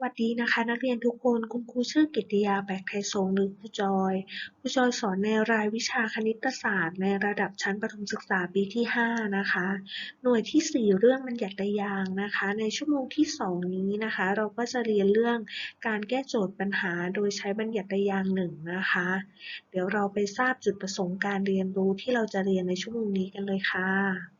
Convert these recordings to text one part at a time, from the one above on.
สวัสดีนะคะนักเรียนทุกคนคุณครูชื่อกิติยาแบกไทยสงหรือครูจอยครูจอยสอนในรายวิชาคณิตศาสตร์ ในระดับชั้นประถมศึกษาปีที่ 5 นะคะ หน่วยที่ 4 เรื่องบัญญัติยางนะคะ ในชั่วโมงที่ 2 นี้นะคะ เราก็จะเรียนเรื่องการแก้โจทย์ปัญหาโดยใช้บัญญัติยางหนึ่งนะคะ เดี๋ยวเราไปทราบจุดประสงค์การเรียนรู้ที่เราจะเรียนในชั่วโมงนี้กันเลยค่ะ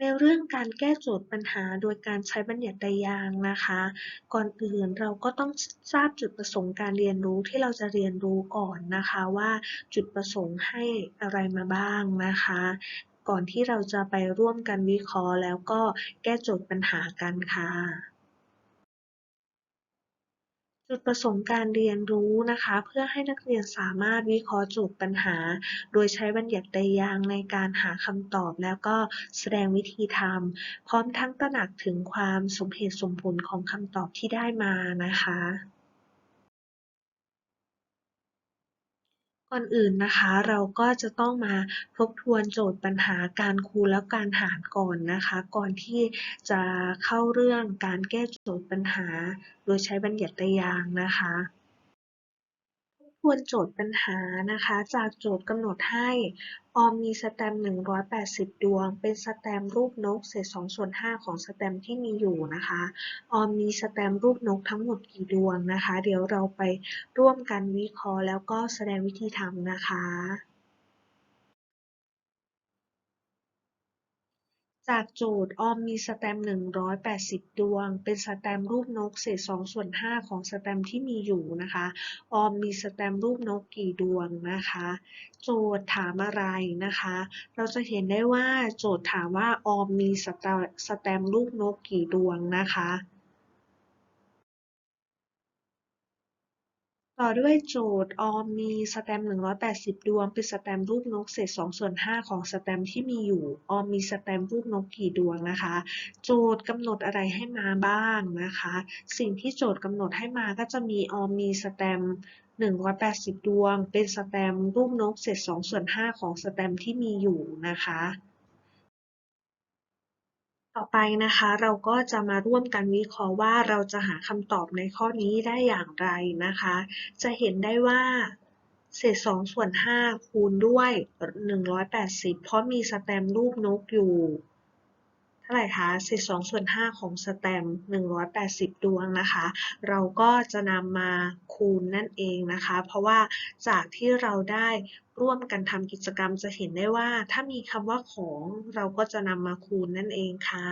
ในเรื่องการแก้โจทย์ปัญหาโดยการใช้บัญญัติยางนะคะ ก่อนอื่นเราก็ต้องทราบจุดประสงค์การเรียนรู้ที่เราจะเรียนรู้ก่อนนะคะว่าจุดประสงค์ให้อะไรมาบ้างนะคะ ก่อนที่เราจะไปร่วมกันวิเคราะห์แล้วก็แก้โจทย์ปัญหากันค่ะ จุดประสงค์การเรียนรู้นะคะ เพื่อให้นักเรียนสามารถวิเคราะห์โจทย์ปัญหา โดยใช้บัญญัติยางในการหาคำตอบแล้วก็แสดงวิธีทำพร้อมทั้งตระหนักถึงความสมเหตุสมผลของคำตอบที่ได้มานะคะ ก่อนอื่นนะคะเราก็จะต้องมาทบทวนโจทย์ปัญหาการคูณและการหารก่อนนะคะ ก่อนที่จะเข้าเรื่องการแก้โจทย์ปัญหา โดยใช้บัญญัติยางค์นะคะ ทวนโจทย์ปัญหานะคะ จากโจทย์กำหนดให้ออมมีสแตมป์180 ดวง เป็นสแตมป์รูปนกเศษ2ส่วน5ของสแตมป์ที่มีอยู่นะคะ ออมมีสแตมป์รูปนกทั้งหมดกี่ดวงนะคะ เดี๋ยวเราไปร่วมกันวิเคราะห์แล้วก็แสดงวิธีทำนะคะ จากโจทย์ ออมมีสแตมป์ 180 ดวง เป็นสแตมป์รูปนกเศษ2ส่วน5ของสแตมป์ที่มีอยู่นะคะ ออมมีสแตมป์รูปนกกี่ดวงนะคะ โจทย์ถามอะไรนะคะ เราจะเห็นได้ว่าโจทย์ถามว่าออมมีสแตมป์รูปนกกี่ดวงนะคะ ต่อด้วยโจทย์ออมมีสแตมป์180 ดวง เป็นสแตมป์รูปนกเศษ2ส่วน5ของสแตมป์ที่มีอยู่ ออมมีสแตมป์รูปนกกี่ดวงนะคะ โจทย์กำหนดอะไรให้มาบ้างนะคะ สิ่งที่โจทย์กำหนดให้มาก็จะมีออมมีสแตมป์180 ดวง เป็นสแตมป์รูปนกเศษ2ส่วน5ของสแตมป์ที่มีอยู่นะคะ ต่อไปนะคะเราก็จะมาร่วมกันวิเคราะห์ว่าเราจะหาคำตอบในข้อนี้ได้อย่างไรนะคะ จะเห็นได้ว่าเศษ2ส่วน5คูณด้วย 180 เพราะมีสแตมรูปนกอยู่ ท่าไหร่คะ12ส่วน5ของสแตมป์180 ดวงนะคะ เราก็จะนำมาคูณนั่นเองนะคะ เพราะว่าจากที่เราได้ร่วมกันทำกิจกรรมจะเห็นได้ว่า ถ้ามีคำว่าของเราก็จะนำมาคูณนั่นเองค่ะ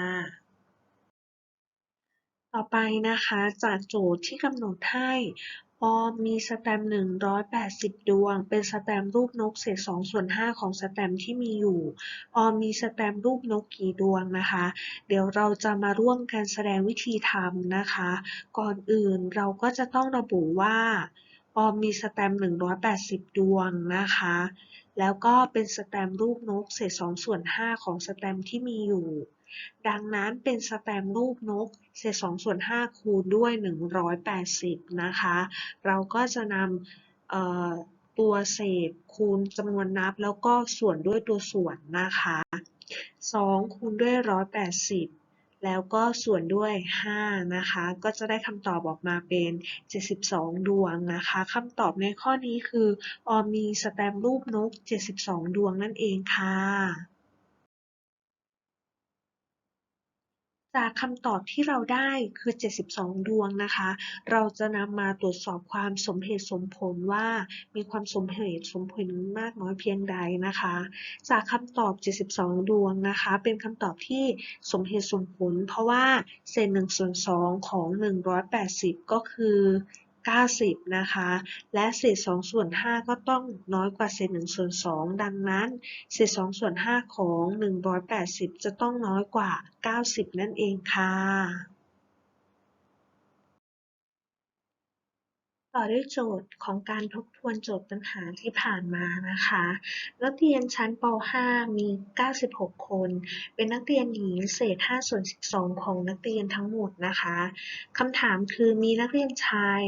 ต่อไปนะคะจากโจทย์ที่กำหนดให้ ออมมีสแตมป์180ดวง เป็นสแตมป์รูปนกเศษ2ส่วน5ของสแตมป์ที่มีอยู่ ออมมีสแตมป์รูปนกกี่ดวงนะคะ เดี๋ยวเราจะมาร่วมกันแสดงวิธีทำนะคะ ก่อนอื่นเราก็จะต้องระบุว่า ออมมีสแตมป์180ดวงนะคะ แล้วก็เป็นสแตมป์รูปนกเศษ2ส่วน5ของสแตมป์ที่มีอยู่ ดังนั้นเป็นสแตมป์รูปนก เศษ2ส่วน5คูณด้วย 180 นะคะ เราก็จะนำตัวเศษคูณจำนวนนับ แล้วก็ส่วนด้วยตัวส่วนนะคะ 2 คูณด้วย 180 แล้วก็ส่วนด้วย 5 นะคะ ก็จะได้คำตอบออกมาเป็น 72 ดวงนะคะคำตอบในข้อนี้คือออมีสแตมป์รูปนก 72 ดวงนั่นเองค่ะ จากคำตอบที่เราได้คือ 72 ดวงนะคะ เราจะนำมาตรวจสอบความสมเหตุสมผลว่ามีความสมเหตุสมผลมากน้อยเพียงใดนะคะ จากคำตอบ 72 ดวงนะคะ เป็นคำตอบที่สมเหตุสมผล เพราะว่าเศษ1ส่วน2ของ 180 ก็คือ 90 นะคะ และเศษ2ส่วน 5 ก็ต้องน้อยกว่าเศษ1ส่วน 2 ดังนั้นเศษ2ส่วน 5 ของ 180 จะต้องน้อยกว่า 90 นั่นเองค่ะ ต่อด้วยโจทย์ของการทบทวนโจทย์ปัญหาที่ผ่านมานะคะ นักเรียนชั้นป .5 มี 96 คน เป็นนักเรียนหญิงเศษ5ส่วน12 ของนักเรียนทั้งหมดนะคะคำถามคือมีนักเรียนชาย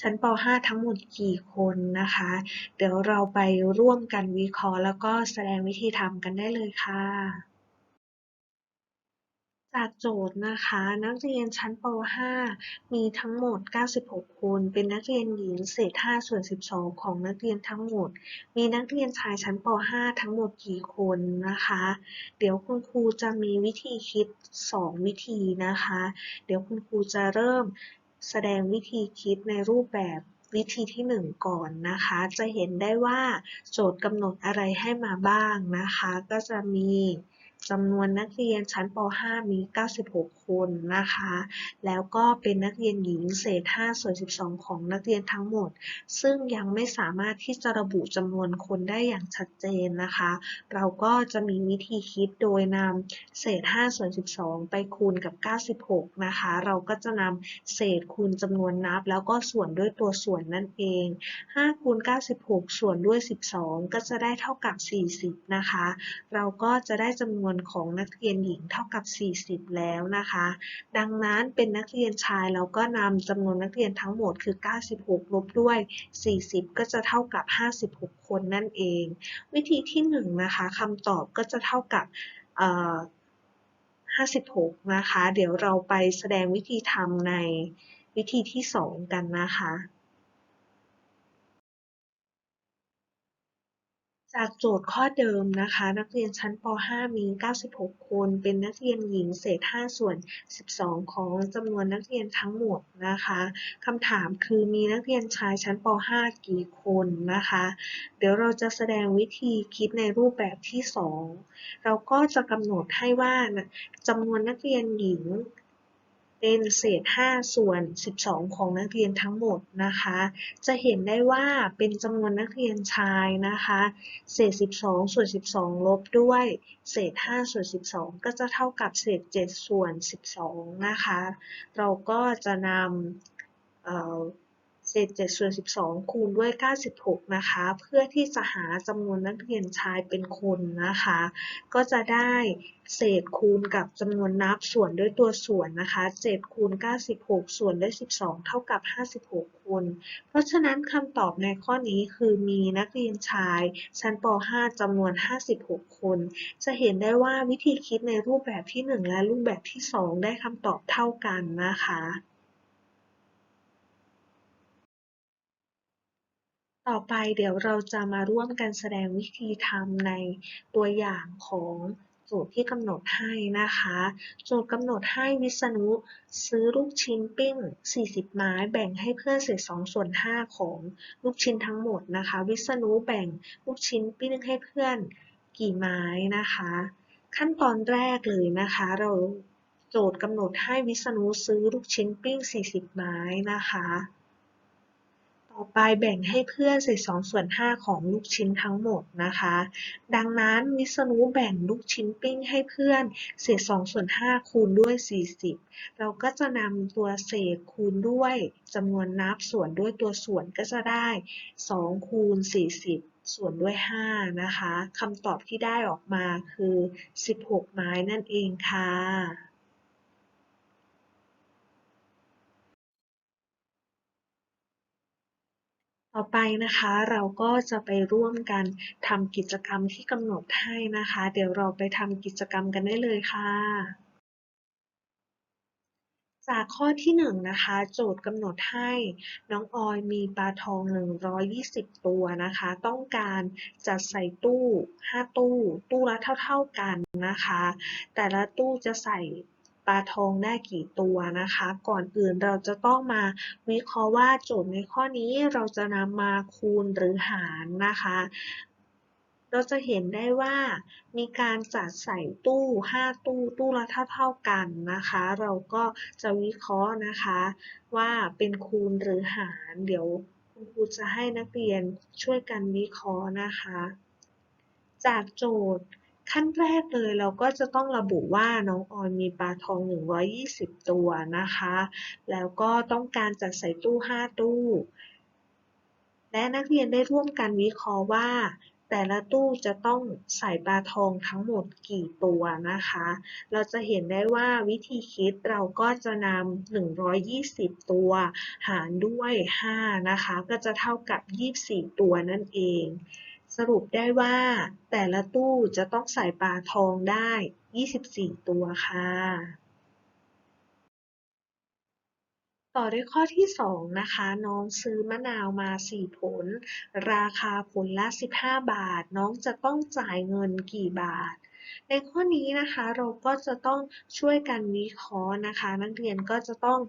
ชั้นป .5 ทั้งหมดกี่คนนะคะ เดี๋ยวเราไปร่วมกันวิเคราะห์แล้วก็แสดงวิธีทำกันได้เลยค่ะ จากโจทย์นะคะ นักเรียนชั้นป .5 มีทั้งหมด 96 คน เป็นนักเรียนหญิงเศษ 5 ส่วน 12 ของนักเรียนทั้งหมด มีนักเรียนชายชั้นป .5 ทั้งหมดกี่คนนะคะ เดี๋ยวคุณครูจะมีวิธีคิด 2 วิธีนะคะ เดี๋ยวคุณครูจะเริ่มแสดงวิธีคิดในรูปแบบวิธีที่ 1 ก่อนนะคะ จะเห็นได้ว่าโจทย์กำหนดอะไรให้มาบ้างนะคะ ก็จะมี จำนวนนักเรียนชั้นป .5 มี 96 คนนะคะ แล้วก็เป็นนักเรียนหญิงเศษ 5 ส่วน 12 ของนักเรียนทั้งหมด ซึ่งยังไม่สามารถที่จะระบุจำนวนคนได้อย่างชัดเจนนะคะ เราก็จะมีวิธีคิดโดยนำเศษ 5 ส่วน 12 ไปคูณกับ 96 นะคะ เราก็จะนำเศษคูณจำนวนนับ แล้วก็ส่วนด้วยตัวส่วนนั่นเอง 5 คูณ 96 ส่วนด้วย 12 ก็จะได้เท่ากับ 40 นะคะ เราก็จะได้จำนวนวนของนักเรียนหญิงเท่ากับ 40 แล้วนะคะ ดังนั้นเป็นนักเรียนชายเราก็นำจำนวนนักเรียนทั้งหมดคือ 96 ลบด้วย 40 ก็จะเท่ากับ 56 คนนั่นเอง วิธีที่1นะคะคำตอบก็จะเท่ากับ56 นะคะ เดี๋ยวเราไปแสดงวิธีทำในวิธีที่ 2 กันนะคะ จากโจทย์ข้อเดิมนะคะ นักเรียนชั้นป .5 มี 96 คน เป็นนักเรียนหญิงเศษ 5 ส่วน 12 ของจำนวนนักเรียนทั้งหมดนะคะคำถามคือมีนักเรียนชายชั้นป .5 กี่คนนะคะ เดี๋ยวเราจะแสดงวิธีคิดในรูปแบบที่ 2 เราก็จะกำหนดให้ว่าจำนวนนักเรียนหญิง เป็นเศษ 5 ส่วน 12 ของนักเรียนทั้งหมดนะคะ จะเห็นได้ว่าเป็นจำนวนนักเรียนชายนะคะ เศษ 12 ส่วน 12 ลบด้วย เศษ 5 ส่วน 12 ก็จะเท่ากับเศษ 7 ส่วน 12 นะคะ เราก็จะนำ เศษ7ส่วน12 คูณด้วย 96 นะคะ เพื่อที่จะหาจำนวนนักเรียนชายเป็นคนนะคะ ก็จะได้เศษคูณกับจำนวนนับส่วนด้วยตัวส่วนนะคะ 7 คูณ 96 ส่วนด้วย 12 เท่ากับ 56 คน เพราะฉะนั้นคำตอบในข้อนี้คือมีนักเรียนชาย ชั้นป .5 จำนวน 56 คน จะเห็นได้ว่าวิธีคิดในรูปแบบที่ 1 และรูปแบบที่ 2 ได้คำตอบเท่ากันนะคะ ต่อไปเดี๋ยวเราจะมาร่วมกันแสดงวิธีทำในตัวอย่างของโจทย์ที่กำหนดให้นะคะ โจทย์กำหนดให้วิษณุซื้อลูกชิ้นปิ้ง 40 ไม้ แบ่งให้เพื่อนเศษ2ส่วน 5 ของลูกชิ้นทั้งหมดนะคะ วิษณุแบ่งลูกชิ้นปิ้งให้เพื่อนกี่ไม้นะคะ ขั้นตอนแรกเลยนะคะ เราโจทย์กำหนดให้วิษณุซื้อลูกชิ้นปิ้ง 40 ไม้นะคะ ต่อไปแบ่งให้เพื่อนเศษ2ส่วน5ของลูกชิ้นทั้งหมดนะคะ ดังนั้นวิษณุแบ่งลูกชิ้นปิ้งให้เพื่อนเศษ2ส่วน5คูณด้วย 40 เราก็จะนำตัวเศษคูณด้วยจำนวนนับส่วนด้วยตัวส่วนก็จะได้ 2 คูณ 40 ส่วนด้วย 5 นะคะคำตอบที่ได้ออกมาคือ 16 ไม้นั่นเองค่ะ ต่อไปนะคะเราก็จะไปร่วมกันทำกิจกรรมที่กำหนดให้นะคะ เดี๋ยวเราไปทำกิจกรรมกันได้เลยค่ะจากข้อที่1นะคะ โจทย์กำหนดให้น้องออยมีปลาทอง 120 ตัวนะคะ ต้องการจัดใส่ตู้ 5 ตู้ ตู้ละเท่า ๆกันนะคะ แต่ละตู้จะใส่ ปลาทองได้กี่ตัวนะคะ ก่อนอื่นเราจะต้องมาวิเคราะห์ว่าโจทย์ในข้อนี้เราจะนำมาคูณหรือหารนะคะ เราจะเห็นได้ว่ามีการจัดใส่ตู้ 5 ตู้ ตู้ละเท่าๆกันนะคะ เราก็จะวิเคราะห์นะคะ ว่าเป็นคูณหรือหาร เดี๋ยวคุณครูจะให้นักเรียนช่วยกันวิเคราะห์นะคะ จากโจทย์ ขั้นแรกเลยเราก็จะต้องระบุว่าน้องออยมีปลาทอง 120 ตัวนะคะ แล้วก็ต้องการจัดใส่ตู้ 5 ตู้ และนักเรียนได้ร่วมกันวิเคราะห์ว่า แต่ละตู้จะต้องใส่ปลาทองทั้งหมดกี่ตัวนะคะ เราจะเห็นได้ว่าวิธีคิดเราก็จะนำ120 ตัว หารด้วย 5 นะคะ ก็จะเท่ากับ 24 ตัวนั่นเอง สรุปได้ว่า แต่ละตู้จะต้องใส่ปลาทองได้ 24 ตัวค่ะ ต่อด้วยข้อที่ 2 นะคะ น้องซื้อมะนาวมา 4 ผล ราคาผลละ 15 บาท น้องจะต้องจ่ายเงินกี่บาทในข้อนี้นะคะเราก็จะต้องช่วยกันวิเคราะห์นะคะ นักเรียนก็จะต้อง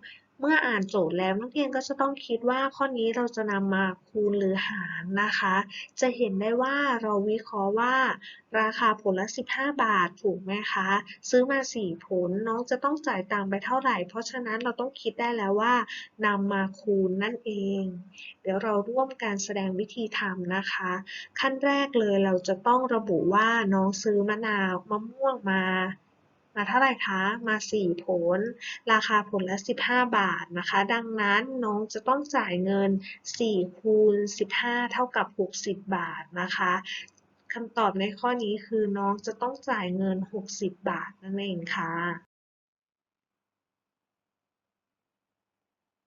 เมื่ออ่านโจทย์แล้วนักเรียนก็จะต้องคิดว่าข้อนี้เราจะนำมาคูณหรือหารนะคะ จะเห็นได้ว่าเราวิเคราะห์ว่า ราคาผลละ 15 บาทถูกไหมคะ ซื้อมา 4 ผลน้องจะต้องจ่ายตังค์ไปเท่าไหร่ เพราะฉะนั้นเราต้องคิดได้แล้วว่านำมาคูณนั่นเอง เดี๋ยวเราร่วมการแสดงวิธีทำนะคะ ขั้นแรกเลยเราจะต้องระบุว่าน้องซื้อมะนาวมะม่วงมา มาเท่าไหร่คะ มา 4 ผล ราคาผลละ 15 บาทนะคะ ดังนั้นน้องจะต้องจ่ายเงิน 4 คูณ 15 เท่ากับ 60 บาทนะคะคำตอบในข้อนี้คือน้องจะต้องจ่ายเงิน 60 บาทนั่นเองค่ะ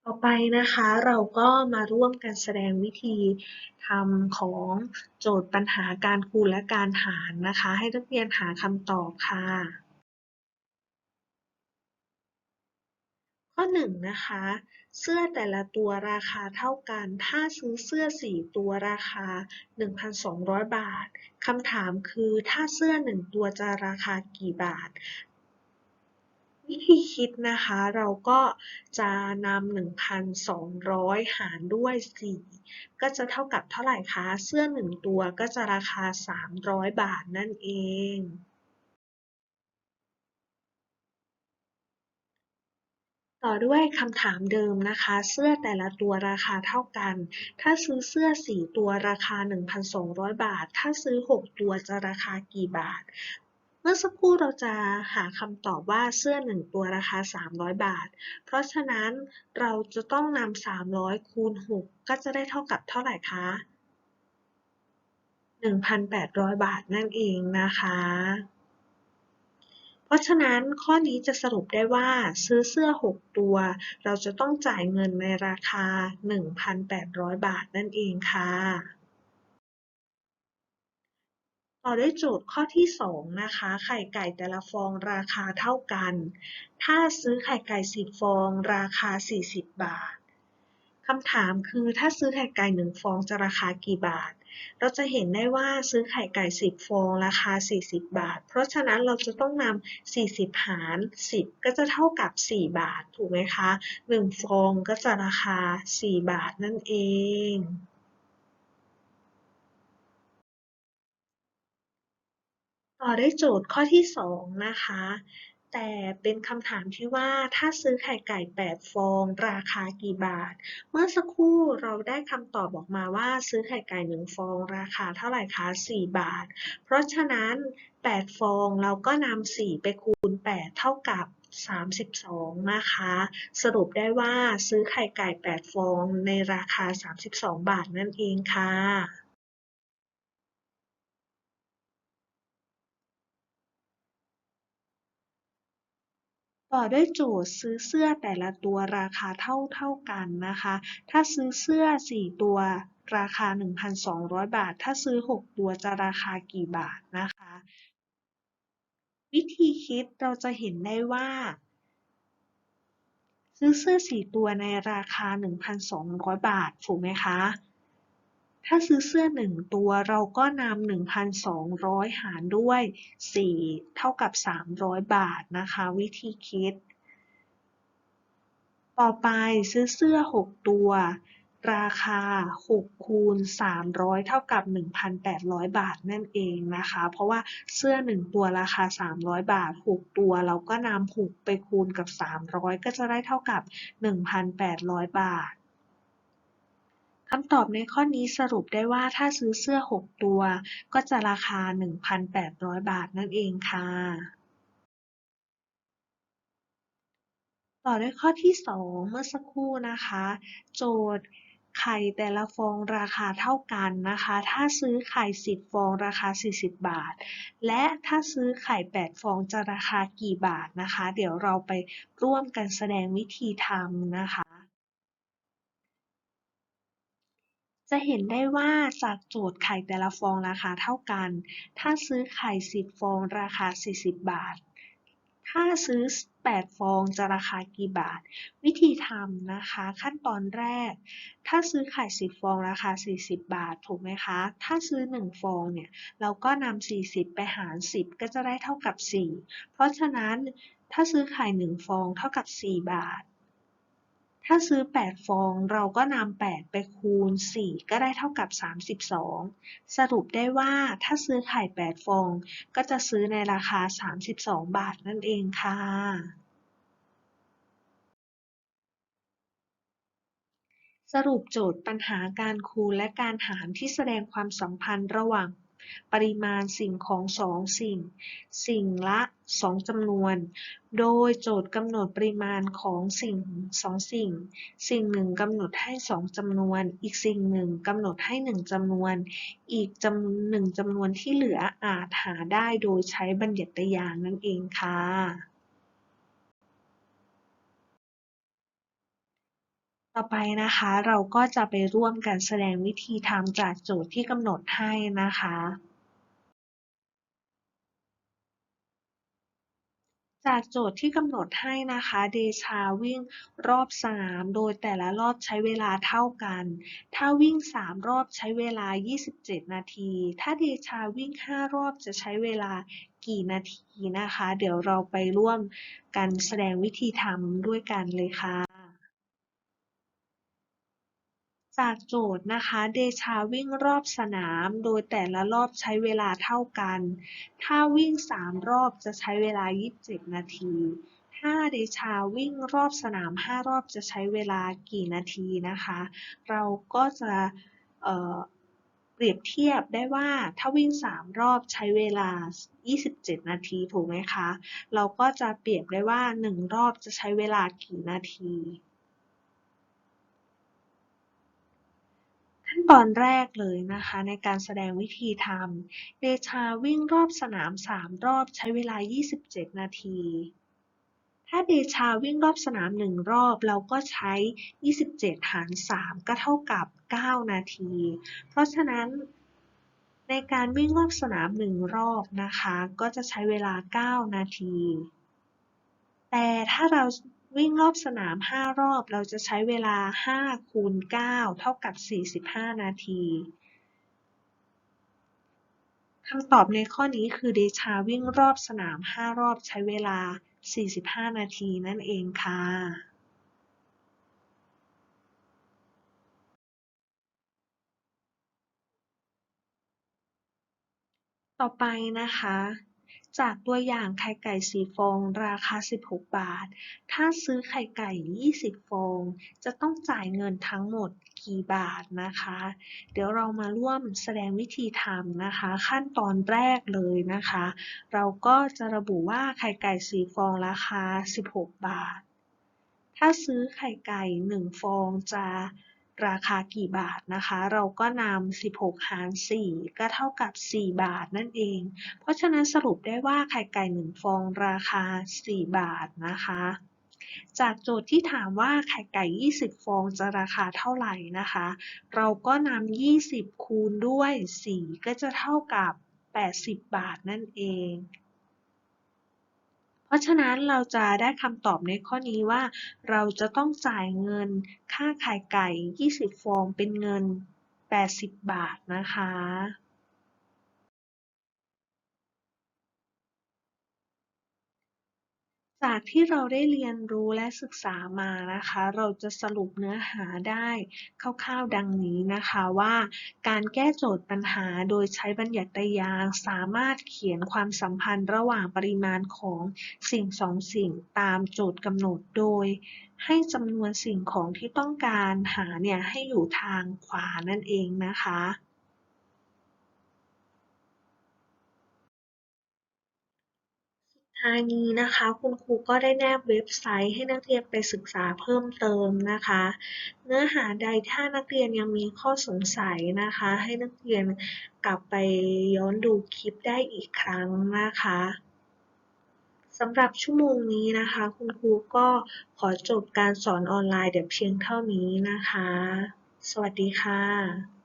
ต่อไปนะคะเราก็มาร่วมกันแสดงวิธีทำของโจทย์ปัญหาการคูณและการหารนะคะ ให้นักเรียนหาคำตอบค่ะ อ1นะคะ เสื้อแต่ละตัวราคาเท่ากัน ถ้าซื้อเสื้อ 4 ตัวราคา 1,200 บาท คำถามคือถ้าเสื้อ 1 ตัวจะราคากี่บาท วิธีคิดนะคะ เราก็จะนำ1,200 หารด้วย 4 ก็จะเท่ากับเท่าไหร่คะ เสื้อ 1 ตัวก็จะราคา 300 บาทนั่นเอง ต่อด้วยคำถามเดิมนะคะ เสื้อแต่ละตัวราคาเท่ากัน ถ้าซื้อเสื้อ 4 ตัวราคา 1,200 บาท ถ้าซื้อ 6 ตัวจะราคากี่บาท เมื่อสักครู่เราจะหาคำตอบว่าเสื้อ 1 ตัวราคา 300 บาท เพราะฉะนั้นเราจะต้องนำ300 คูณ 6 ก็จะได้เท่ากับเท่าไหร่คะ 1,800 บาทนั่นเองนะคะ ราะฉะนั้นข้อนี้จะสรุปได้ว่าซื้อเสื้อ 6 ตัว เราจะต้องจ่ายเงินในราคา 1,800 บาทนั่นเองค่ะ ต่อด้วยโจทย์ข้อที่ 2 นะคะ ไข่ไก่แต่ละฟองราคาเท่ากัน ถ้าซื้อไข่ไก่ 10 ฟอง ราคา 40 บาทำถามคือถ้าซื้อไข่ไก่1ฟองจะราคากี่บาท เราจะเห็นได้ว่าซื้อไข่ไก่ 10 ฟองราคา 40 บาท เพราะฉะนั้นเราจะต้องนำ 40 หาร 10 ก็จะเท่ากับ 4 บาท ถูกไหมคะ 1 ฟองก็จะราคา 4 บาทนั่นเองต่อได้โจทย์ข้อที่ 2 นะคะ แต่เป็นคำถามที่ว่าถ้าซื้อไข่ไก่ 8 ฟอง ราคากี่บาท เมื่อสักครู่เราได้คำตอบออกมาว่าซื้อไข่ไก่ 1 ฟอง ราคาเท่าไหร่คะ 4 บาท เพราะฉะนั้น 8 ฟองเราก็นำ4 ไปคูณ 8 เท่ากับ32 นะคะ สรุปได้ว่าซื้อไข่ไก่ 8 ฟองในราคา 32 บาทนั่นเองค่ะ ต่อด้วยโจทย์ซื้อเสื้อแต่ละตัวราคาเท่าเท่ากันนะคะ ถ้าซื้อเสื้อ 4 ตัวราคา 1,200 บาท ถ้าซื้อ 6 ตัวจะราคากี่บาทนะคะ วิธีคิดเราจะเห็นได้ว่า ซื้อเสื้อ 4 ตัวในราคา 1,200 บาท ถูกไหมคะ ถ้าซื้อเสื้อ 1 ตัวเราก็นำ1,200 หารด้วย 4 เท่ากับ 300 บาทนะคะ วิธีคิด ต่อไปซื้อเสื้อ 6 ตัว ราคา 6 คูณ 300 เท่ากับ 1,800 บาทนั่นเองนะคะ เพราะว่าเสื้อ 1 ตัวราคา 300 บาท 6 ตัวเราก็นำ6ไปคูณกับ 300 ก็จะได้เท่ากับ 1,800 บาท คำตอบในข้อนี้สรุปได้ว่าถ้าซื้อเสื้อ 6 ตัว ก็จะราคา 1,800 บาทนั่นเองค่ะ ต่อด้วยข้อที่ 2 เมื่อสักครู่นะคะ โจทย์ไข่แต่ละฟองราคาเท่ากันนะคะ ถ้าซื้อไข่ 10 ฟองราคา 40 บาท และถ้าซื้อไข่ 8 ฟองจะราคากี่บาทนะคะ เดี๋ยวเราไปร่วมกันแสดงวิธีทำนะคะ จะเห็นได้ว่าจากโจทย์ไข่แต่ละฟองราคาเท่ากัน ถ้าซื้อไข่ 10 ฟองราคา 40 บาท ถ้าซื้อ 8 ฟองจะราคากี่บาท วิธีทำนะคะ ขั้นตอนแรก ถ้าซื้อไข่ 10 ฟองราคา 40 บาท ถูกไหมคะ ถ้าซื้อ 1 ฟองเนี่ย เราก็นำ 40 ไปหาร 10 ก็จะได้เท่ากับ 4 เพราะฉะนั้นถ้าซื้อไข่ 1 ฟองเท่ากับ 4 บาท ถ้าซื้อ 8 ฟอง เราก็นำ8 ไปคูณ 4 ก็ได้เท่ากับ 32 สรุปได้ว่าถ้าซื้อไข่ 8 ฟอง ก็จะซื้อในราคา 32 บาทนั่นเองค่ะ สรุปโจทย์ปัญหาการคูณและการหารที่แสดงความสัมพันธ์ระหว่าง ปริมาณสิ่งของสองสิ่ง สิ่งละสองจำนวน โดยโจทย์กำหนดปริมาณของสิ่งสองสิ่ง สิ่งหนึ่งกำหนดให้สองจำนวน อีกสิ่งหนึ่งกำหนดให้หนึ่งจำนวน อีกจำหนึ่งจำนวนที่เหลืออาจหาได้โดยใช้บัญญัติยาณนั่นเองค่ะ ต่อไปนะคะเราก็จะไปร่วมกันแสดงวิธีทำจากโจทย์ที่กำหนดให้นะคะ จากโจทย์ที่กำหนดให้นะคะเดชาวิ่งรอบสนามโดยแต่ละรอบใช้เวลาเท่ากัน ถ้าวิ่ง 3 รอบใช้เวลา 27 นาที ถ้าเดชาวิ่ง 5 รอบจะใช้เวลากี่นาทีนะคะ เดี๋ยวเราไปร่วมกันแสดงวิธีทำด้วยกันเลยค่ะ จากโจทย์นะคะ เดชาวิ่งรอบสนาม โดยแต่ละรอบใช้เวลาเท่ากัน ถ้าวิ่ง 3 รอบจะใช้เวลา 27 นาที ถ้าเดชาวิ่งรอบสนาม 5 รอบจะใช้เวลากี่นาทีนะคะ เราก็จะเเปรียบเทียบได้ว่าถ้าวิ่ง 3 รอบใช้เวลา 27 นาทีถูกไหมคะ เราก็จะเปรียบได้ว่า 1 รอบจะใช้เวลากี่นาที ขั้นตอนแรกเลยนะคะ ในการแสดงวิธีทำเดชาวิ่งรอบสนาม 3 รอบใช้เวลา 27 นาที ถ้าเดชาวิ่งรอบสนาม 1 รอบเราก็ใช้ 27 หาร 3 ก็เท่ากับ 9 นาที เพราะฉะนั้นในการวิ่งรอบสนาม 1 รอบนะคะ ก็จะใช้เวลา 9 นาที แต่ถ้าเรา วิ่งรอบสนาม5รอบ เราจะใช้เวลา5คูณ9เท่ากับ45นาทีคำตอบในข้อนี้คือเดชาวิ่งรอบสนาม5รอบใช้เวลา45นาทีนั่นเองค่ะต่อไปนะคะ จากตัวอย่างไข่ไก่ 4 ฟอง ราคา 16 บาท ถ้าซื้อไข่ไก่ 20 ฟอง จะต้องจ่ายเงินทั้งหมดกี่บาทนะคะ เดี๋ยวเรามาร่วมแสดงวิธีทำนะคะ ขั้นตอนแรกเลยนะคะ เราก็จะระบุว่าไข่ไก่ 4 ฟองราคา 16 บาท ถ้าซื้อไข่ไก่ 1 ฟองจะ ราคากี่บาทนะคะ เราก็นำ 16 หาร 4 ก็เท่ากับ 4 บาทนั่นเอง เพราะฉะนั้นสรุปได้ว่าไข่ไก่ 1 ฟองราคา 4 บาทนะคะ จากโจทย์ที่ถามว่าไข่ไก่ 20 ฟองจะราคาเท่าไหร่นะคะ เราก็นำ 20 คูณด้วย 4 ก็จะเท่ากับ 80 บาทนั่นเอง ราะฉะนั้นเราจะได้คำตอบในข้อนี้ว่า เราจะต้องจ่ายเงินค่าไข่ไก่ 20 ฟองเป็นเงิน 80 บาทนะคะ จากที่เราได้เรียนรู้และศึกษามานะคะ เราจะสรุปเนื้อหาได้คร่าวๆดังนี้นะคะว่า การแก้โจทย์ปัญหาโดยใช้บัญญัติยางสามารถเขียนความสัมพันธ์ระหว่างปริมาณของสิ่งสองสิ่งตามโจทย์กำหนดโดย ให้จำนวนสิ่งของที่ต้องการหาเนี่ยให้อยู่ทางขวานั่นเองนะคะ ท้ายนี้นะคะคุณครูก็ได้แนบเว็บไซต์ให้นักเรียนไปศึกษาเพิ่มเติมนะคะ เนื้อหาใดถ้านักเรียนยังมีข้อสงสัยนะคะ ให้นักเรียนกลับไปย้อนดูคลิปได้อีกครั้งนะคะสำหรับชั่วโมงนี้นะคะ คุณครูก็ขอจบการสอนออนไลน์เดี๋ยวเพียงเท่านี้นะคะ สวัสดีค่ะ